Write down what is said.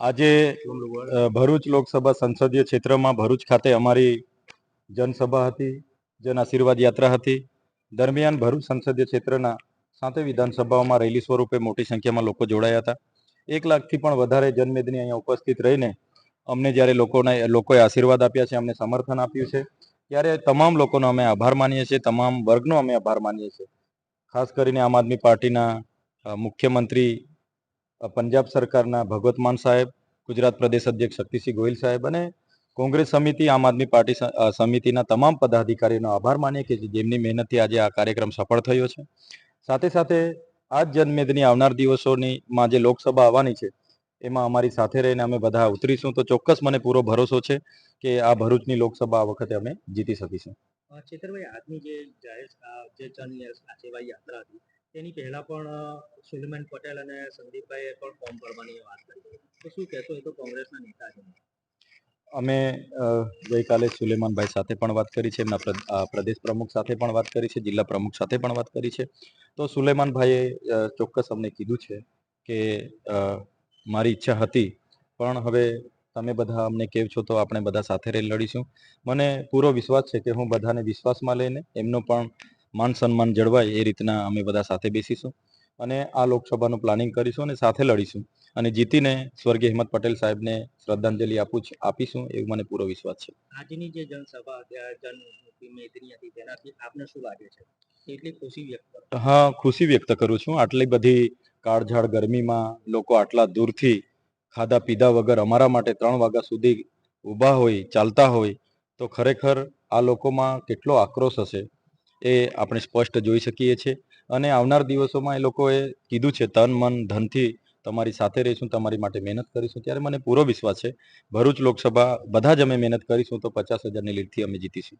આજે ભરૂચ લોકસભા સંસદીય ક્ષેત્રમાં ભરૂચ ખાતે અમારી જનસભા હતી, જન આશીર્વાદ યાત્રા હતી. દરમિયાન ભરૂચ સંસદીય ક્ષેત્રના સાતે વિધાનસભાઓમાં રેલી સ્વરૂપે મોટી સંખ્યામાં લોકો જોડાયા હતા. એક લાખથી પણ વધારે જનમેદની અહીંયા ઉપસ્થિત રહીને અમને જ્યારે લોકોને, લોકોએ આશીર્વાદ આપ્યા છે, અમને સમર્થન આપ્યું છે, ત્યારે તમામ લોકોનો અમે આભાર માનીએ છીએ, તમામ વર્ગનો અમે આભાર માનીએ છીએ. ખાસ કરીને આમ આદમી પાર્ટીના મુખ્યમંત્રી પંજાબ સરકારના ભગવત માન સાહેબ, ગુજરાત પ્રદેશ અધ્યક્ષ શક્તિસિંહ ગોહિલ સાહેબ અને કોંગ્રેસ સમિતિ, આમ આદમી પાર્ટી સમિતિના તમામ પદાધિકારીનો આભાર માનીએ કે જેમની મહેનતથી આજે આ કાર્યક્રમ સફળ થયો છે. સાથે સાથે આ જ જનમેદની આવનાર દિવસોની માં જે લોકસભા આવવાની છે, એમાં અમારી સાથે રહીને અમે બધા ઉતરીશું. તો ચોક્કસ મને પૂરો ભરોસો છે કે આ ભરૂચની લોકસભા આ વખતે અમે જીતી શકીશું. ચેતરભાઈ, આજની જે જાહેર જે જન સેવા યાત્રા હતી તેની પહેલા પણ સુલેમાન પટેલ અને સંદીપભાઈએ પણ ફોર્મ ભરવાની વાત કરી તો શું કહેશો, એ તો કોંગ્રેસના નેતા છે અમે ગઈકાલે સુલેમાનભાઈ સાથે પણ વાત કરી છે, એમના પ્ર- પ્રદેશ પ્રમુખ સાથે પણ વાત કરી છે, જિલ્લા પ્રમુખ સાથે પણ વાત કરી છે. તો સુલેમાનભાઈએ ચોક્કસ અમને કીધું છે કે મારી ઈચ્છા હતી, પણ હવે તમે બધા અમને કેવ છો તો આપણે બધા સાથે રહી લડીશું. મને પૂરો વિશ્વાસ છે કે હું બધાને વિશ્વાસમાં લઈને એમનો પણ માન સન્માન જળવાય એ રીતના અમે બધા સાથે બેસીશું અને આ લોકસભાનું પ્લાનિંગ કરીશું અને સાથે લડીશું. અને જીતીને સ્વર્ગીય હિંમત પટેલ સાહેબને શ્રદ્ધાંજલિ આપું છું આપીશું એવું મને પૂરો વિશ્વાસ છે. આજની જે જનસભા હતી તેનાથી આપને શું લાગે છે? એટલી ખુશી વ્યક્ત હા ખુશી વ્યક્ત કરું છું. આટલી બધી કાળઝાળ ગરમીમાં લોકો આટલા દૂરથી ખાધા પીધા વગર અમારા માટે ત્રણ વાગ્યા સુધી ઊભા હોય ચાલતા હોય તો ખરેખર આ લોકોમાં કેટલો આક્રોશ હશે? એ આપણે સ્પષ્ટ જોઈ શકીએ છીએ. અને આવનાર દિવસોમાં એ લોકોએ કીધું છે, તન, મન, ધનથી તમારી સાથે રહીશું, તમારી માટે મહેનત કરીશું. ત્યારે મને પૂરો વિશ્વાસ છે. ભરૂચ લોકસભા બધા જ અમે મહેનત કરીશું તો પચાસ હજારની લીડથી અમે જીતીશું.